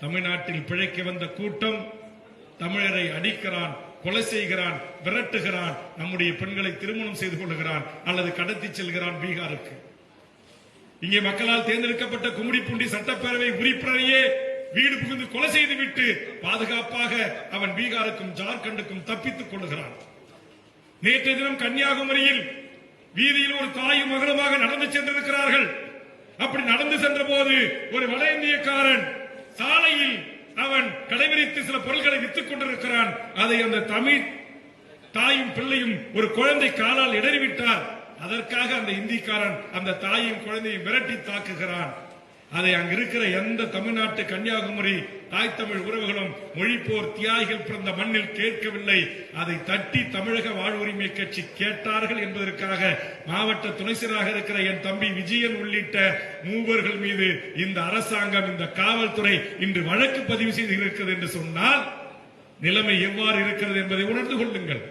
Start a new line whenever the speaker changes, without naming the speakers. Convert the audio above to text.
தமிழ்நாட்டில் பிழைக்க வந்த கூட்டம் தமிழரை அடிக்கிறான் கொலை செய்கிறான் விரட்டுகிறான் நம்முடைய பெண்களை திருமணம் செய்து கொள்கிறான் அல்லது கடத்தி செல்கிறான் பீகாருக்கு. இங்கே மக்களால் தேர்ந்தெடுக்கப்பட்ட கும்மிடிப்பூண்டி சட்டப்பேரவை உறுப்பினரையே வீடு புகுந்து கொலை செய்துவிட்டு பாதுகாப்பாக அவன் பீகாருக்கும் ஜார்க்கண்டுக்கும் தப்பித்துக் கொள்கிறான் நேற்றைய தினம் கன்னியாகுமரியில் வீதியில் ஒரு தாயும் மகளுமாக நடந்து சென்றிருக்கிறார்கள். அப்படி நடந்து சென்ற போது ஒரு வட இந்தியக்காரன் சாலையில் அவன் கடைபிடித்து சில பொருள்களை வித்துக் கொண்டிருக்கிறான். அதை அந்த தமிழ் தாயும் பிள்ளையும் ஒரு குழந்தை காலால் இடறிவிட்டார். அதற்காக அந்த இந்திக்காரன் அந்த தாயும் குழந்தையும் விரட்டி தாக்குகிறான். அதை அங்க இருக்கிற எந்த தமிழ்நாட்டு கன்னியாகுமரி தாய் தமிழ் உறவுகளும் மொழிப்போர் தியாகிகள் பிறந்த மண்ணில் கேட்கவில்லை. அதை தட்டி தமிழக வாழ்வுரிமை கட்சி கேட்டார்கள் என்பதற்காக மாவட்ட துணைச்சராக இருக்கிற என் தம்பி விஜயன் உள்ளிட்ட மூவர்கள் மீது இந்த அரசாங்கம் இந்த காவல்துறை இன்று வழக்கு பதிவு செய்து இருக்கிறது என்று சொன்னால் நிலைமை எவ்வாறு இருக்கிறது என்பதை உணர்ந்து கொள்ளுங்கள்.